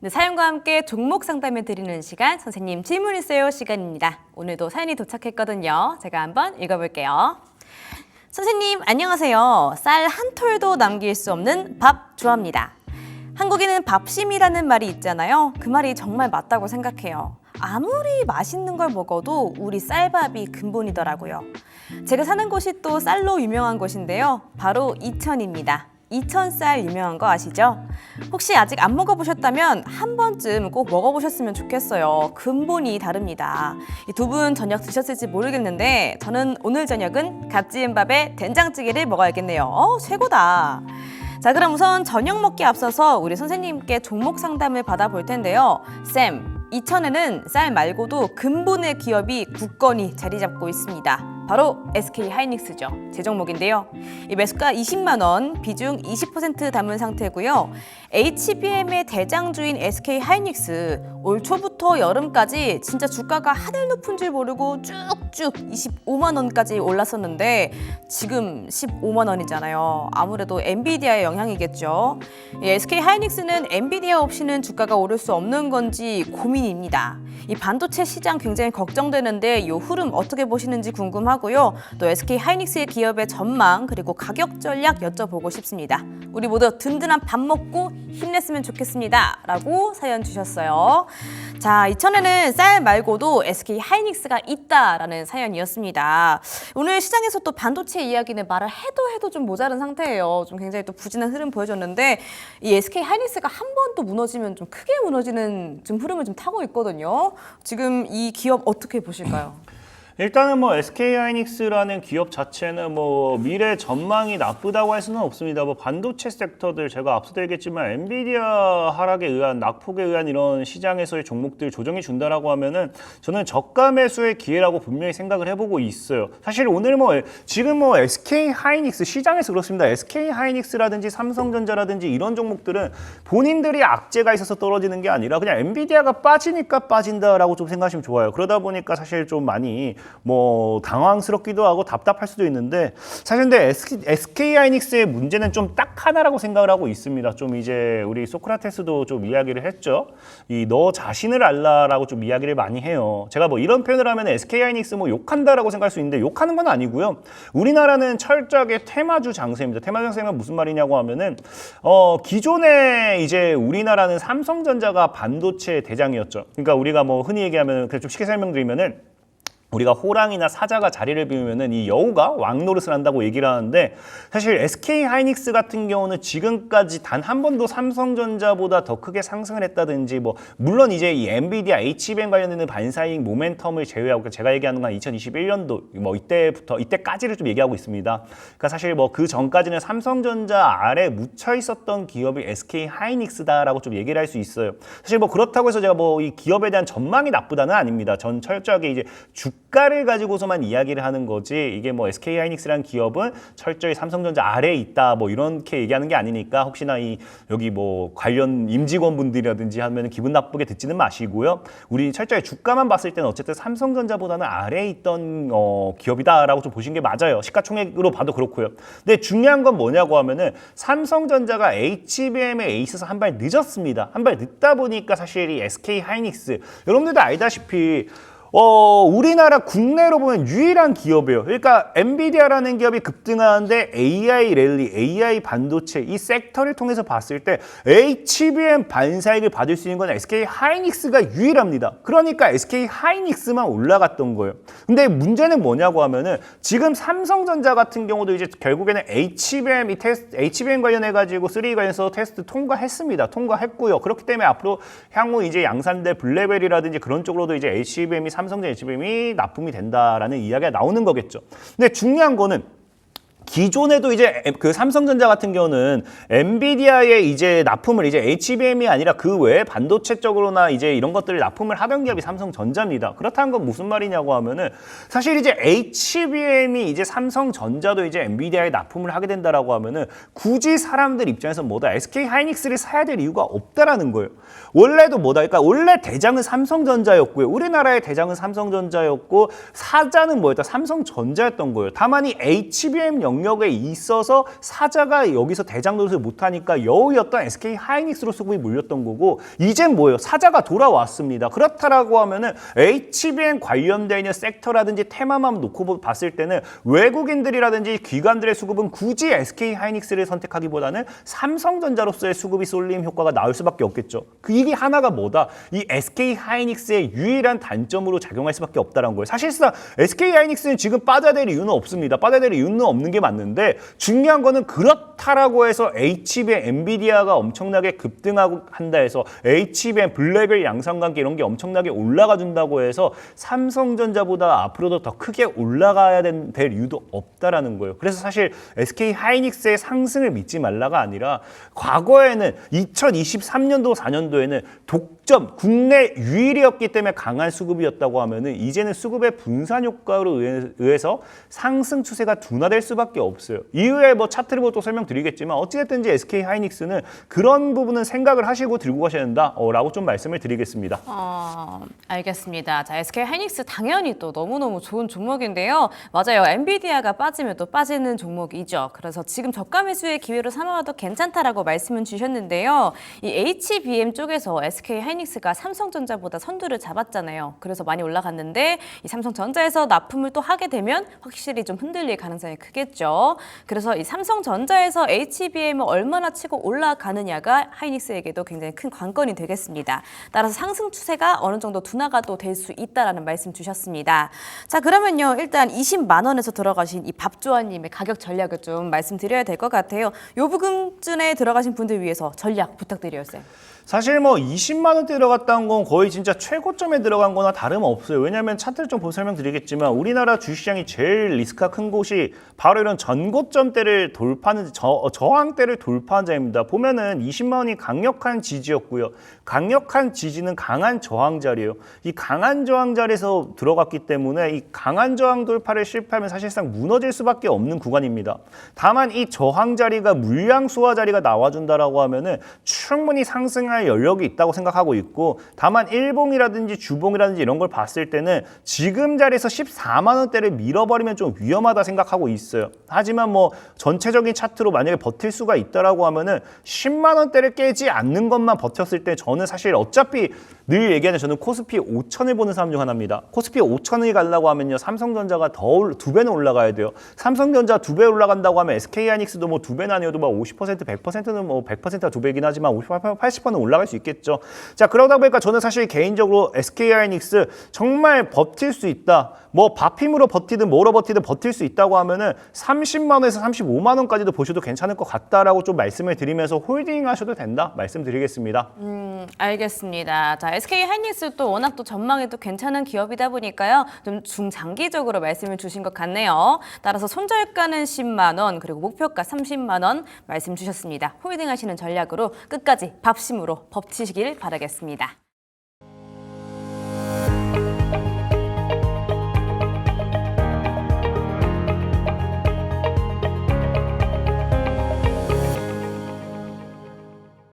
네, 사연과 함께 종목 상담해 드리는 시간 선생님 질문 있어요 시간입니다. 오늘도 사연이 도착했거든요. 제가 한번 읽어볼게요. 선생님 안녕하세요. 쌀 한 톨도 남길 수 없는 밥 좋아합니다. 한국에는 밥심이라는 말이 있잖아요. 그 말이 정말 맞다고 생각해요. 아무리 맛있는 걸 먹어도 우리 쌀밥이 근본이더라고요. 제가 사는 곳이 또 쌀로 유명한 곳인데요. 바로 이천입니다. 이천 쌀 유명한 거 아시죠? 혹시 아직 안 먹어보셨다면 한 번쯤 꼭 먹어보셨으면 좋겠어요. 근본이 다릅니다. 두 분 저녁 드셨을지 모르겠는데 저는 오늘 저녁은 갓 지은 밥에 된장찌개를 먹어야겠네요. 어, 최고다. 자, 그럼 우선 저녁 먹기 앞서서 우리 선생님께 종목 상담을 받아볼 텐데요. 쌤, 이천에는 쌀 말고도 근본의 기업이 굳건히 자리 잡고 있습니다. 바로 SK 하이닉스죠. 제 종목인데요. 이 매수가 20만 원, 비중 20% 담은 상태고요. HBM의 대장주인 SK 하이닉스 올 초부터 여름까지 진짜 주가가 하늘 높은 줄 모르고 쭉쭉 25만 원까지 올랐었는데 지금 15만 원이잖아요. 아무래도 엔비디아의 영향이겠죠. 이 SK 하이닉스는 엔비디아 없이는 주가가 오를 수 없는 건지 고민입니다. 이 반도체 시장 굉장히 걱정되는데 이 흐름 어떻게 보시는지 궁금하고 요. 또 SK 하이닉스의 기업의 전망 그리고 가격 전략 여쭤보고 싶습니다. 우리 모두 든든한 밥 먹고 힘냈으면 좋겠습니다. 라고 사연 주셨어요. 자, 이천에는 쌀 말고도 SK 하이닉스가 있다라는 사연이었습니다. 오늘 시장에서 또 반도체 이야기는 말을 해도 해도 좀 모자른 상태예요. 좀 굉장히 또 부진한 흐름 보여줬는데 이 SK 하이닉스가 한 번 또 무너지면 좀 크게 무너지는 좀 흐름을 좀 타고 있거든요. 지금 이 기업 어떻게 보실까요? 일단은 뭐 SK 하이닉스라는 기업 자체는 뭐 미래 전망이 나쁘다고 할 수는 없습니다. 뭐 반도체 섹터들 제가 앞서도 얘기했지만 엔비디아 하락에 의한 낙폭에 의한 이런 시장에서의 종목들 조정이 준다라고 하면은 저는 저가 매수의 기회라고 분명히 생각을 해보고 있어요. 사실 오늘 뭐 지금 뭐 SK 하이닉스 시장에서 그렇습니다. SK 하이닉스라든지 삼성전자라든지 이런 종목들은 본인들이 악재가 있어서 떨어지는 게 아니라 그냥 엔비디아가 빠지니까 빠진다라고 좀 생각하시면 좋아요. 그러다 보니까 사실 좀 많이 뭐 당황스럽기도 하고 답답할 수도 있는데 사실 근데 SK 하이닉스의 문제는 좀 딱 하나라고 생각을 하고 있습니다. 좀 이제 우리 소크라테스도 좀 이야기를 했죠. 이 너 자신을 알라라고 좀 이야기를 많이 해요. 제가 뭐 이런 표현을 하면 SK 하이닉스 뭐 욕한다라고 생각할 수 있는데 욕하는 건 아니고요. 우리나라는 철저하게 테마주 장세입니다. 테마주 장세는 무슨 말이냐고 하면은 어 기존에 이제 우리나라는 삼성전자가 반도체 대장이었죠. 그러니까 우리가 뭐 흔히 얘기하면 그좀 쉽게 설명드리면은 우리가 호랑이나 사자가 자리를 비우면은 이 여우가 왕 노릇을 한다고 얘기를 하는데 사실 SK 하이닉스 같은 경우는 지금까지 단 한 번도 삼성전자보다 더 크게 상승을 했다든지 뭐 물론 이제 이 엔비디아 HBM 관련되는 반사이익 모멘텀을 제외하고 제가 얘기하는 건 2021년도 뭐 이때부터 이때까지를 좀 얘기하고 있습니다. 그러니까 사실 뭐 그 전까지는 삼성전자 아래 묻혀 있었던 기업이 SK 하이닉스다라고 좀 얘기를 할 수 있어요. 사실 뭐 그렇다고 해서 제가 뭐 이 기업에 대한 전망이 나쁘다는 아닙니다. 전 철저하게 이제 주 가를 가지고서만 이야기를 하는 거지 이게 뭐 SK 하이닉스라는 기업은 철저히 삼성전자 아래에 있다 뭐 이렇게 얘기하는 게 아니니까 혹시나 이 여기 뭐 관련 임직원분들이라든지 하면 기분 나쁘게 듣지는 마시고요. 우리 철저히 주가만 봤을 때는 어쨌든 삼성전자보다는 아래에 있던 어, 기업이다라고 좀 보시는 게 맞아요. 시가총액으로 봐도 그렇고요. 근데 중요한 건 뭐냐고 하면은 삼성전자가 HBM에 있어서 한 발 늦었습니다. 한 발 늦다 보니까 사실 이 SK 하이닉스 여러분들도 알다시피 어, 우리나라 국내로 보면 유일한 기업이에요. 그러니까 엔비디아라는 기업이 급등하는데 AI 랠리, AI 반도체 이 섹터를 통해서 봤을 때 HBM 반사익을 받을 수 있는 건 SK 하이닉스가 유일합니다. 그러니까 SK 하이닉스만 올라갔던 거예요. 근데 문제는 뭐냐고 하면은 지금 삼성전자 같은 경우도 이제 결국에는 HBM 이 테스트 HBM 관련해 가지고 3 관련해서 테스트 통과했습니다. 통과했고요. 그렇기 때문에 앞으로 향후 이제 양산될 블랙베리라든지 그런 쪽으로도 이제 HBM이 삼성전 HBM이 납품이 된다라는 이야기가 나오는 거겠죠. 근데 중요한 거는 기존에도 이제 그 삼성전자 같은 경우는 엔비디아의 이제 납품을 이제 HBM이 아니라 그 외에 반도체 쪽으로나 이제 이런 것들을 납품을 하던 기업이 삼성전자입니다. 그렇다는 건 무슨 말이냐고 하면은 사실 이제 HBM이 이제 삼성전자도 이제 엔비디아에 납품을 하게 된다라고 하면은 굳이 사람들 입장에서 뭐다 SK 하이닉스를 사야 될 이유가 없다라는 거예요. 원래도 뭐다 그러니까 원래 대장은 삼성전자였고요. 우리나라의 대장은 삼성전자였고 사자는 뭐였다 삼성전자였던 거예요. 다만 이 HBM 영역 영역에 있어서 사자가 여기서 대장 노릇을 못하니까 여우였던 SK 하이닉스로 수급이 몰렸던 거고 이젠 뭐예요? 사자가 돌아왔습니다. 그렇다라고 하면은 HBM 관련되어 있는 섹터라든지 테마만 놓고 봤을 때는 외국인들이라든지 기관들의 수급은 굳이 SK 하이닉스를 선택하기보다는 삼성전자로서의 수급이 쏠림 효과가 나올 수밖에 없겠죠. 그 이게 하나가 뭐다? 이 SK 하이닉스의 유일한 단점으로 작용할 수밖에 없다는 거예요. 사실상 SK 하이닉스는 지금 빠져야 될 이유는 없습니다. 빠져야 될 이유는 없는 게 맞는데 중요한 거는 그렇 다라고 해서 HBM 엔비디아가 엄청나게 급등하고 한다 해서 HBM 블랙을 양상관계 이런 게 엄청나게 올라가 준다고 해서 삼성전자보다 앞으로도 더 크게 올라가야 된- 될 이유도 없다라는 거예요. 그래서 사실 SK 하이닉스의 상승을 믿지 말라가 아니라 과거에는 2023년도 4년도에는 독점 국내 유일이었기 때문에 강한 수급이었다고 하면은 이제는 수급의 분산 효과로 의해- 의해서 상승 추세가 둔화될 수밖에 없어요. 이후에 뭐 차트를 보고 또 설명 드리겠지만 어찌됐든지 SK 하이닉스는 그런 부분은 생각을 하시고 들고 가셔야 된다라고 좀 말씀을 드리겠습니다. 어, 알겠습니다. 자, SK 하이닉스 당연히 또 너무너무 좋은 종목인데요. 맞아요. 엔비디아가 빠지면 또 빠지는 종목이죠. 그래서 지금 저가 매수의 기회로 삼아봐도 괜찮다라고 말씀은 주셨는데요. 이 HBM 쪽에서 SK 하이닉스가 삼성전자보다 선두를 잡았잖아요. 그래서 많이 올라갔는데 이 삼성전자에서 납품을 또 하게 되면 확실히 좀 흔들릴 가능성이 크겠죠. 그래서 이 삼성전자에서 HBM을 얼마나 치고 올라가느냐가 하이닉스에게도 굉장히 큰 관건이 되겠습니다. 따라서 상승 추세가 어느 정도 둔화가 또 될 수 있다라는 말씀 주셨습니다. 자 그러면요 일단 20만 원에서 들어가신 이 밥조아님의 가격 전략을 좀 말씀드려야 될 것 같아요. 요 부금쯤에 들어가신 분들 위해서 전략 부탁드려요, 쌤. 사실 뭐 20만 원대 들어갔다는 건 거의 진짜 최고점에 들어간 거나 다름없어요. 왜냐하면 차트를 좀 보고 설명드리겠지만 우리나라 주식시장이 제일 리스크가 큰 곳이 바로 이런 전고점대를 돌파하는 저, 저항대를 돌파한 자입니다. 보면은 20만 원이 강력한 지지였고요. 강력한 지지는 강한 저항 자리예요. 이 강한 저항 자리에서 들어갔기 때문에 이 강한 저항 돌파를 실패하면 사실상 무너질 수밖에 없는 구간입니다. 다만 이 저항 자리가 물량 소화 자리가 나와준다라고 하면은 충분히 상승할 여력이 있다고 생각하고 있고 다만 일봉이라든지 주봉이라든지 이런 걸 봤을 때는 지금 자리에서 14만 원대를 밀어버리면 좀 위험하다 생각하고 있어요. 하지만 뭐 전체적인 차트로 만약에 버틸 수가 있다라고 하면은 10만 원대를 깨지 않는 것만 버텼을 때 저는 사실 어차피 늘 얘기하는 저는 코스피 5천을 보는 사람 중 하나입니다. 코스피 5천을 가려고 하면요 삼성전자가 더 두 배는 올라가야 돼요. 삼성전자 두 배 올라간다고 하면 SK 하이닉스도 뭐 두 배는 아니어도 뭐50% 100%는 뭐 100%가 두 배긴 하지만 58, 80%는 올라갈 수 있겠죠. 자 그러다 보니까 저는 사실 개인적으로 SK 하이닉스 정말 버틸 수 있다. 뭐 밥힘으로 버티든 뭐로 버티든 버틸 수 있다고 하면은 30만 원에서 35만 원까지도 보셔도 괜찮을 것 같다라고 좀 말씀을 드리면서 홀딩 하셔도 된다 말씀드리겠습니다. 음, 알겠습니다. 자, SK 하이닉스 또 워낙 또 전망이 또 괜찮은 기업이다 보니까요. 좀 중장기적으로 말씀을 주신 것 같네요. 따라서 손절가는 10만 원, 그리고 목표가 30만 원 말씀 주셨습니다. 홀딩 하시는 전략으로 끝까지 밥심으로 버티시길 바라겠습니다.